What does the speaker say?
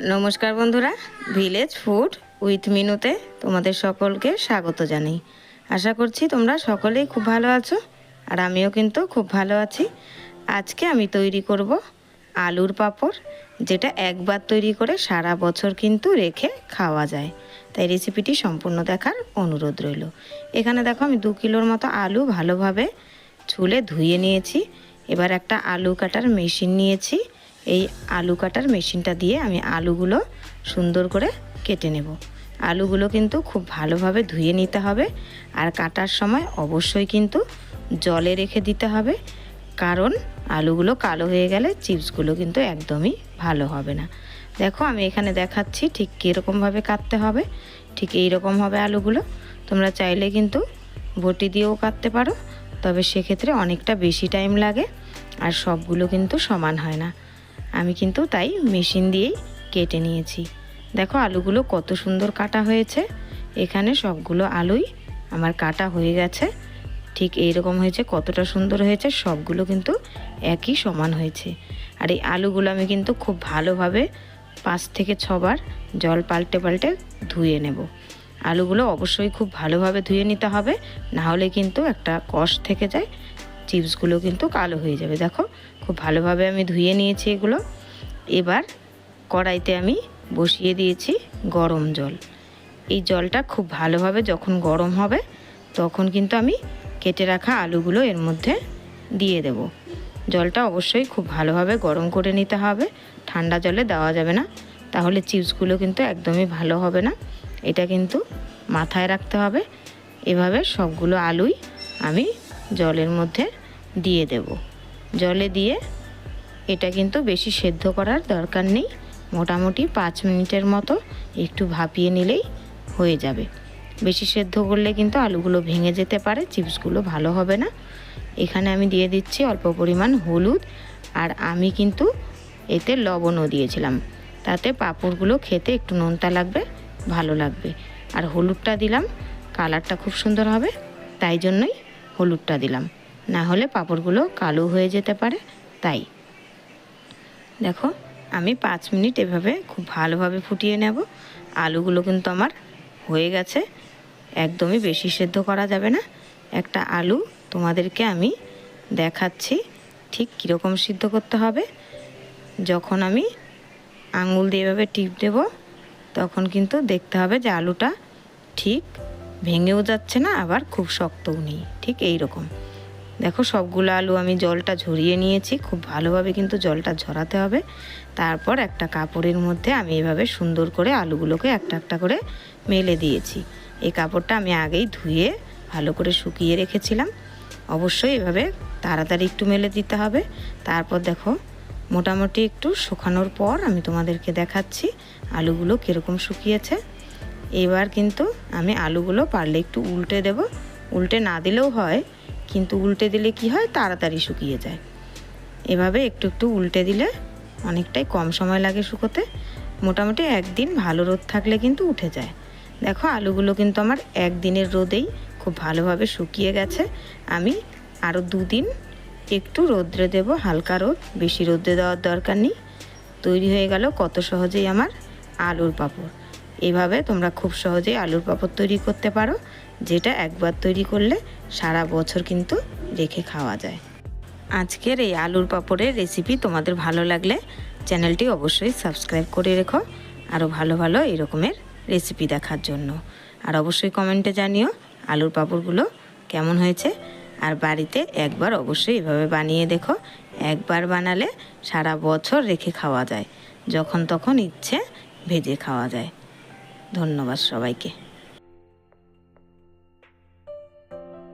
নমস্কার বন্ধুরা village food with মিনুতে তোমাদের সকলকে স্বাগত জানাই। আশা করছি তোমরা সকলেই খুব ভালো আছো আর আমিও কিন্তু খুব ভালো আছি। আজকে আমি তৈরি করব আলুর পাঁপড়, যেটা একবার তৈরি করে সারা বছর কিন্তু রেখে খাওয়া যায়। তাই রেসিপিটি সম্পূর্ণ দেখার অনুরোধ রইল। এখানে দেখো আমি দু কিলোর মতো আলু ভালোভাবে ছুলে ধুয়ে নিয়েছি। এবার একটা আলু কাটার মেশিন নিয়েছি। এই আলু কাটার মেশিনটা দিয়ে আমি আলুগুলো সুন্দর করে কেটে নেব। আলুগুলো কিন্তু খুব ভালোভাবে ধুয়ে নিতে হবে আর কাটার সময় অবশ্যই কিন্তু জলে রেখে দিতে হবে, কারণ আলুগুলো কালো হয়ে গেলে চিপসগুলো কিন্তু একদমই ভালো হবে না। দেখো আমি এখানে দেখাচ্ছি ঠিক কীরকমভাবে কাটতে হবে, ঠিক এই রকম হবে আলুগুলো। তোমরা চাইলে কিন্তু বটি দিয়েও কাটতে পারো, তবে সেক্ষেত্রে অনেকটা বেশি টাইম লাগে আর সবগুলো কিন্তু সমান হয় না। আমি কিন্তু তাই মেশিন দিয়েই কেটে নিয়েছি। দেখো আলুগুলো কত সুন্দর কাটা হয়েছে। এখানে সবগুলো আলুই আমার কাটা হয়ে গেছে। ঠিক এই রকম হয়েছে, কতটা সুন্দর হয়েছে, সবগুলো কিন্তু একই সমান হয়েছে। আর এই আলুগুলো আমি কিন্তু খুব ভালোভাবে পাঁচ থেকে ছবার জল পাল্টে পাল্টে ধুয়ে নেব। আলুগুলো অবশ্যই খুব ভালোভাবে ধুয়ে নিতে হবে না হলে কিন্তু একটা কষ থেকে যায় চিপসগুলো কিন্তু কালো হয়ে যাবে। দেখো, খুব ভালোভাবে আমি ধুয়ে নিয়েছি এগুলো। এবার কড়াইতে আমি বসিয়ে দিয়েছি গরম জল। এই জলটা খুব ভালোভাবে যখন গরম হবে, তখন কিন্তু আমি কেটে রাখা আলুগুলো এর মধ্যে দিয়ে দেব। জলটা অবশ্যই খুব ভালোভাবে গরম করে নিতে হবে। ঠান্ডা জলে দেওয়া যাবে না। তাহলে চিপসগুলো কিন্তু একদমই ভালো হবে না। এটা কিন্তু মাথায় রাখতে হবে। এভাবে সবগুলো আলুই আমি জলের মধ্যে দিয়ে দেব। জলে দিয়ে এটা কিন্তু বেশি সেদ্ধ করার দরকার নেই। মোটামুটি পাঁচ মিনিটের মতো একটু ভাপিয়ে নিলেই হয়ে যাবে। বেশি সেদ্ধ করলে কিন্তু আলুগুলো ভেঙে যেতে পারে, চিপসগুলো ভালো হবে না। এখানে আমি দিয়ে দিচ্ছি অল্প পরিমাণ হলুদ আর আমি কিন্তু এতে লবণও দিয়েছিলাম। তাতে পাঁপড়গুলো খেতে একটু নোনতা লাগবে, ভালো লাগবে। আর হলুদটা দিলাম, কালারটা খুব সুন্দর হবে, তাই জন্যই হলুদটা দিলাম। না হলে পাঁপড়গুলো কালো হয়ে যেতে পারে, তাই। দেখো, আমি পাঁচ মিনিট এভাবে খুব ভালোভাবে ফুটিয়ে নেব। আলুগুলো কিন্তু আমার হয়ে গেছে। একদমই বেশি সেদ্ধ করা যাবে না। একটা আলু তোমাদেরকে আমি দেখাচ্ছি ঠিক কীরকম সিদ্ধ করতে হবে। যখন আমি আঙুল দিয়ে এভাবে টিপ দেব, তখন কিন্তু দেখতে হবে যে আলুটা ঠিক ভেঙেও যাচ্ছে না, আবার খুব শক্তও নেই। ঠিক এই রকম দেখো, সবগুলো আলু আমি জলটা ঝরিয়ে নিয়েছি। খুব ভালোভাবে কিন্তু জলটা ঝরাতে হবে। তারপর একটা কাপড়ের মধ্যে আমি এভাবে সুন্দর করে আলুগুলোকে একটা একটা করে মেলে দিয়েছি। এই কাপড়টা আমি আগেই ধুয়ে ভালো করে শুকিয়ে রেখেছিলাম। অবশ্যই এভাবে তাড়াতাড়ি একটু মেলে দিতে হবে। তারপর দেখো, মোটামুটি একটু শুকানোর পর আমি তোমাদেরকে দেখাচ্ছি আলুগুলো কীরকম শুকিয়েছে। এবার কিন্তু আমি আলুগুলো পারলে একটু উল্টে দেব। উল্টে না দিলেও হয়। কিন্তু উল্টে দিলে কি হয়? তাড়াতাড়ি শুকিয়ে যায়। এভাবে একটু একটু উল্টে দিলে অনেকটাই কম সময় লাগে শুকোতে। মোটামুটি একদিন ভালো রোদ থাকলে কিন্তু উঠে যায়। দেখো, আলুগুলো কিন্তু আমার একদিনের রোদেই খুব ভালোভাবে শুকিয়ে গেছে। আমি আরও দুদিন একটু রোদ্রে দেব, হালকা রোদ, বেশি রোদ্রে দেওয়ার দরকার নেই। তৈরি হয়ে গেল কত সহজেই আমার আলুর পাঁপড়। এভাবে তোমরা খুব সহজেই আলুর পাঁপড় তৈরি করতে পারো, যেটা একবার তৈরি করলে সারা বছর কিন্তু রেখে খাওয়া যায়। আজকের এই আলুর পাঁপড়ের রেসিপি তোমাদের ভালো লাগলে চ্যানেলটি অবশ্যই সাবস্ক্রাইব করে রেখো, আরও ভালো ভালো এরকমের রেসিপি দেখার জন্য। আর অবশ্যই কমেন্টে জানিও আলুর পাঁপড়গুলো কেমন হয়েছে। আর বাড়িতে একবার অবশ্যই এভাবে বানিয়ে দেখো, একবার বানালে সারা বছর রেখে খাওয়া যায়, যখন তখন ইচ্ছে ভেজে খাওয়া যায়। ধন্যবাদ সবাইকে।